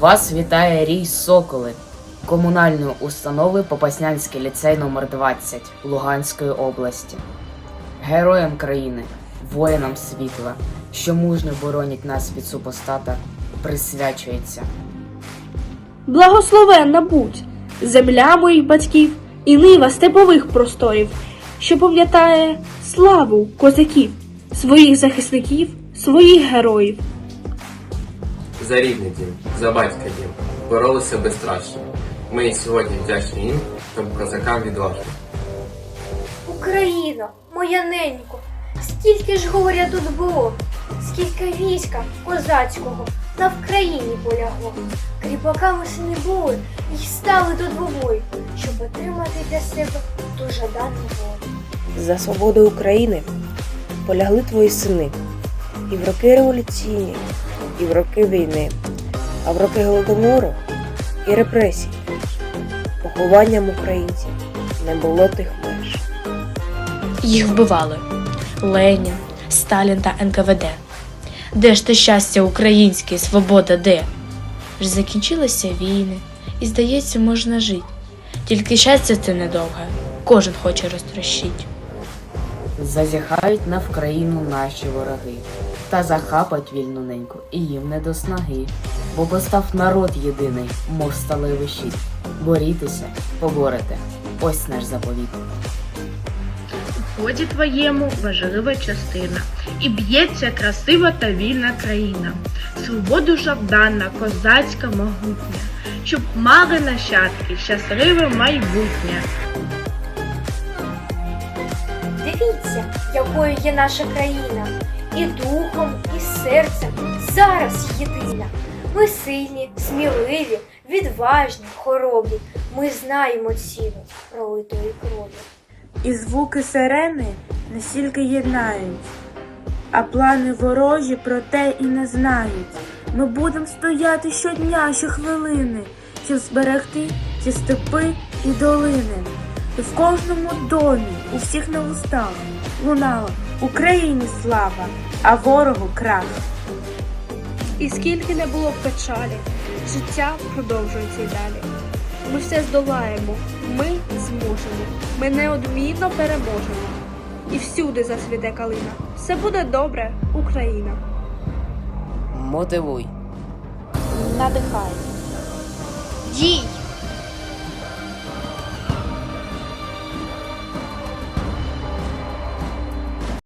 Вас вітає Рій Соколи, комунальної установи Попаснянський ліцей номер 20 Луганської області. Героям країни, воїнам світла, що мужньо боронять нас від супостата, присвячується. Благословенна будь земля моїх батьків і нива степових просторів, що пам'ятає славу козаків, своїх захисників, своїх героїв. За рідний дім, за батька дім, боролися безстрашно. Ми і сьогодні вдячні їм та козакам відважно. Україно, моя ненько, скільки ж горя тут було, скільки війська козацького на Вкраїні полягло. Кріпаками сини були і стали тут вовою, щоб отримати для себе ту жадану волю. За свободу України полягли твої сини і в роки революційні, і в роки війни, а в роки голодомору і репресій. Похованням українців не було тих меж. Їх вбивали Ленін, Сталін та НКВД. Де ж те щастя українське, свобода де? Ж закінчилися війни, і здається, можна жити. Тільки щастя це недовге, кожен хоче розтрощить. Зазіхають на Вкраїну наші вороги, та захапать вільну неньку, і їм не до снаги. Бо постав народ єдиний, мов сталевий щит. Борітеся, поборете, ось наш заповіт. У ході твоєму важлива частина, і б'ється красива та вільна країна. Свободу жадана, козацька могутня, щоб мали нащадки щасливе майбутнє. Дивіться, якою є наша країна, і духом, і серцем зараз єдина. Ми сильні, сміливі, відважні, хоробрі. Ми знаємо ціну пролитої крові. І звуки сирени не стільки єднають, а плани ворожі про те і не знають. Ми будемо стояти щодня, щохвилини, щоб зберегти ці степи і долини. І в кожному домі, у всіх на устах лунала Україні слава, а ворогу крах. І скільки не було б печалі, життя продовжується й далі. Ми все здолаємо, ми зможемо, ми неодмінно переможемо. І всюди засвіте калина. Все буде добре, Україна. Мотивуй. Надихай. Дій!